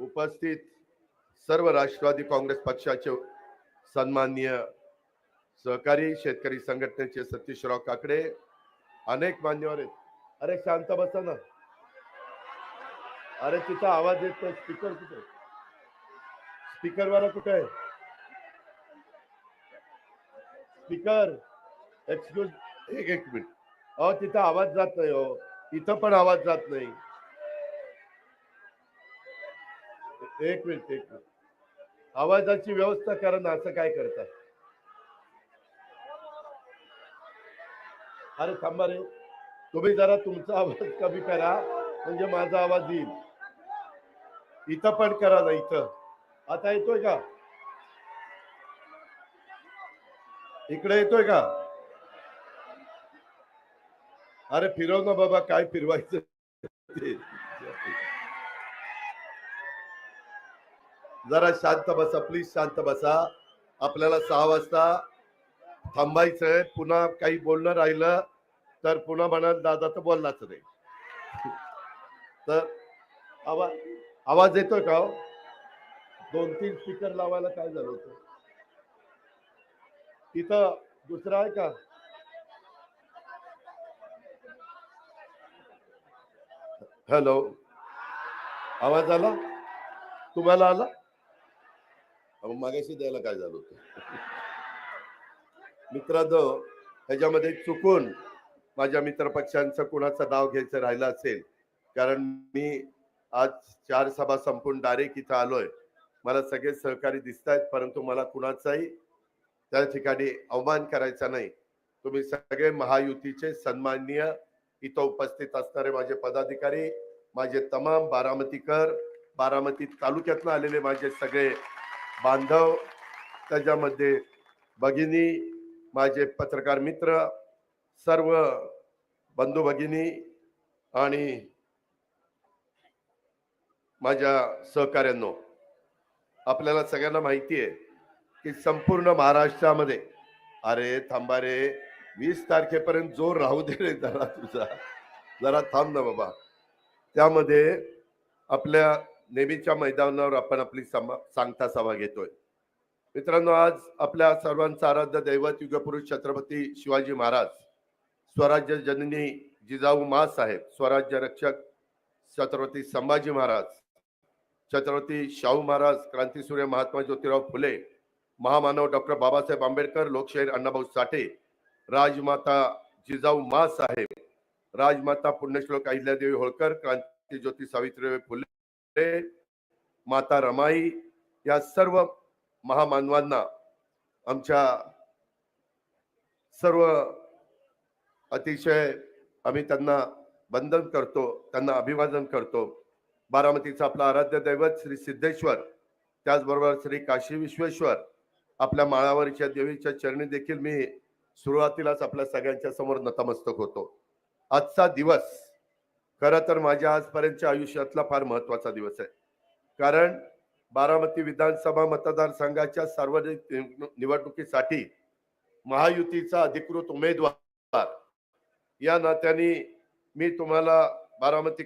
उपस्थित सर्व राष्ट्रवादी काँग्रेस पक्षाचे सन्माननीय सहकारी शेतकरी संघटनेचे सतीशराव काकडे अनेक मान्यवर आहेत. अरे शांत बसा ना. अरे तिचा आवाज येत नाही स्पीकर कुठे स्पीकर वाला कुठे आहे? स्पीकर. एक्सक्यूज एक एक मिनिट. अ तिथं आवाज जात नाही हो. इथं पण आवाज जात नाही. एक मिनिट एक मिनिट. आवाजाची व्यवस्था करा ना असं काय करताय अरे थांबा रे. तुम्ही जरा तुमचा आवाज कमी करा म्हणजे माझा आवाज येईल. इथं पण करा ना इथं. आता येतोय का? इकडे येतोय का? अरे फिरव ना बाबा काय फिरवायचं जरा शांत बसा प्लीज शांत बसा. आपल्याला सहा वाजता थांबायचंय. पुन्हा काही बोलणं राहिलं तर पुन्हा म्हणाल दादा तर बोललाच नाही. तर आवाज आवाज येतोय का हो? दोन तीन स्पीकर लावायला काय झालं होतं? तिथं दुसरा आहे का? हॅलो आवाज आला? तुम्हाला आला? मग मागाशी द्यायला काय झालं होतं? मित्रांनो ह्याच्यामध्ये चुकून माझ्या मित्रपक्षांचा कुणाचा दाव घ्यायचं राहिला असेल कारण मी आज चार सभा संपून डायरेक्ट इथं आलोय. मला सगळे सहकारी दिसत आहेत परंतु मला कुणाचाही त्या ठिकाणी अवमान करायचा नाही. तुम्ही सगळे महायुतीचे सन्माननीय इथं उपस्थित असणारे माझे पदाधिकारी माझे तमाम बारामतीकर बारामती तालुक्यातनं आलेले माझे सगळे बांधव त्याच्यामध्ये भगिनी माझे पत्रकार मित्र सर्व बंधू भगिनी आणि माझ्या सहकाऱ्यांनो आपल्याला सगळ्यांना माहिती आहे की संपूर्ण महाराष्ट्रामध्ये अरे थांबा रे वीस तारखेपर्यंत जोर राहू दे रे जरा तुझा. जरा थांब ना बाबा. त्यामध्ये आपल्या नेहमीच्या मैदानावर आपण आपली समा सांगता सभा घेतोय. मित्रांनो आज आपल्या सर्वांचा आराध्य दैवत युगपुरुष छत्रपती शिवाजी महाराज स्वराज्य जननी जिजाऊ मा साहेब स्वराज्य रक्षक छत्रपती संभाजी महाराज छत्रपती शाहू महाराज क्रांतीसूर्य महात्मा ज्योतिराव फुले महामानव डॉक्टर बाबासाहेब आंबेडकर लोकशाहीर अण्णाभाऊ साठे राजमाता जिजाऊ मा साहेब राजमाता पुण्यश्लोक अहिल्यादेवी होळकर क्रांती ज्योती सावित्रीबाई फुले माता रमाई या सर्व महामानवांना आमच्या सर्व अतिशय आम्ही त्यांना वंदन करतो त्यांना अभिवादन करतो. बारामतीचा आपला आराध्य दैवत श्री सिद्धेश्वर त्याचबरोबर श्री काशी विश्वेश्वर आपल्या माळावरच्या देवीच्या चरणी देखील मी सुरुवातीलाच आपल्या सगळ्यांच्या समोर नतमस्तक होतो. आजचा दिवस खरं तर माझ्या आजपर्यंतच्या आयुष्यातला फार महत्त्वाचा दिवस आहे. कारण बारामती विधानसभा मतदारसंघाच्या सार्वजनिक निव- निवडणुकीसाठी महायुतीचा अधिकृत उमेदवार. या नात्याने मी तुम्हाला बारामती